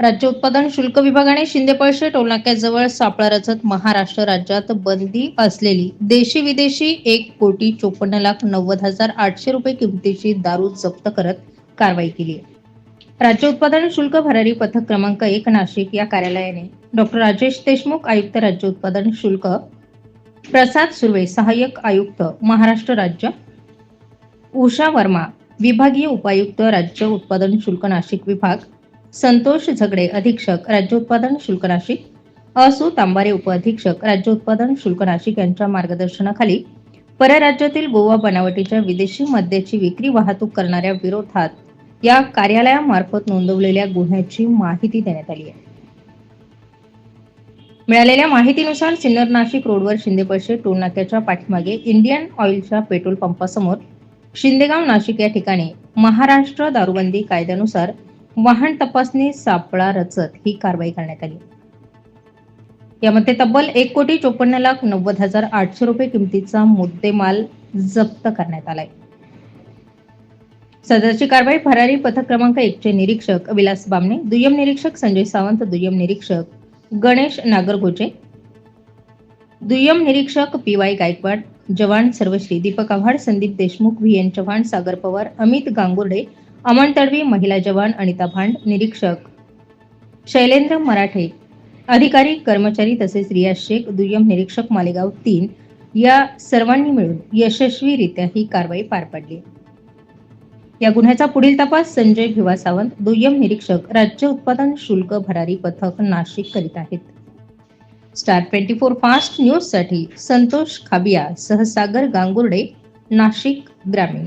राज्य उत्पादन शुल्क विभागाने शिंदेपळशे टोलनाक्याजवळ सापळा रचत महाराष्ट्र राज्यात बंदी असलेली देशी विदेशी एक कोटी चोपन्न लाख नव्वद हजार आठशे रुपये किमतीची दारू जप्त करत कारवाई केली राज्य उत्पादन शुल्क भरारी पथक क्रमांक एक नाशिक या कार्यालयाने डॉक्टर राजेश देशमुख आयुक्त राज्य उत्पादन शुल्क प्रसाद सुर्वे सहाय्यक आयुक्त महाराष्ट्र राज्य उषा वर्मा विभागीय उपायुक्त राज्य उत्पादन शुल्क नाशिक विभाग संतोष झगडे अधीक्षक राज्य उत्पादन शुल्क नाशिक असू तांबारे उपअधीक्षक राज्य उत्पादन शुल्क नाशिक यांच्या मार्गदर्शनाखाली परराज्यातील गोवा बनावटीच्या विदेशी मद्याची विक्री वाहतूक करणाऱ्या विरोधात या कार्यालयामार्फत नोंदवलेल्या गुन्ह्याची माहिती देण्यात आली आहे. मिळालेल्या माहितीनुसार सिन्नर नाशिक रोडवर शिंदेपळशे टोल नाक्याच्या पाठीमागे इंडियन ऑइलच्या पेट्रोल पंपासमोर शिंदेगाव नाशिक या ठिकाणी महाराष्ट्र दारूबंदी कायद्यानुसार वाहन तपासणी सापळा रचत ही कारवाई करण्यात आली. यामध्ये तब्बल एक कोटी चोपन्न लाख नव्वद हजार आठशे रुपये किमतीचा मुद्देमाल जप्त करण्यात आलाय. सदरची कारवाई फरारी पथक क्रमांक एकचे निरीक्षक विलास बामणे दुय्यम निरीक्षक संजय सावंत दुय्यम निरीक्षक गणेश नागरगोजे दुय्यम निरीक्षक पी वाय गायकवाड जवान सर्वश्री दीपक आव्हाड संदीप देशमुख व्ही एन चव्हाण सागर पवार अमित गांगुर्डे अमन तडवी महिला जवान अनिता भांड निरीक्षक. शैलेंद्र मराठे. अधिकारी कर्मचारी तसेच रियाज शेख दुय्यम निरीक्षक मालेगाव तीन. या सर्वांनी मिळून यशस्वीरित्या ही कारवाई पार पाडली. या गुन्ह्याचा पुढील तपास संजय भिवा सावंत दुय्यम निरीक्षक राज्य उत्पादन शुल्क भरारी पथक नाशिक करीत आहेत. स्टार ट्वेंटी फोर फास्ट न्यूजसाठी संतोष खाबिया सहसागर गांगुर्डे नाशिक ग्रामीण.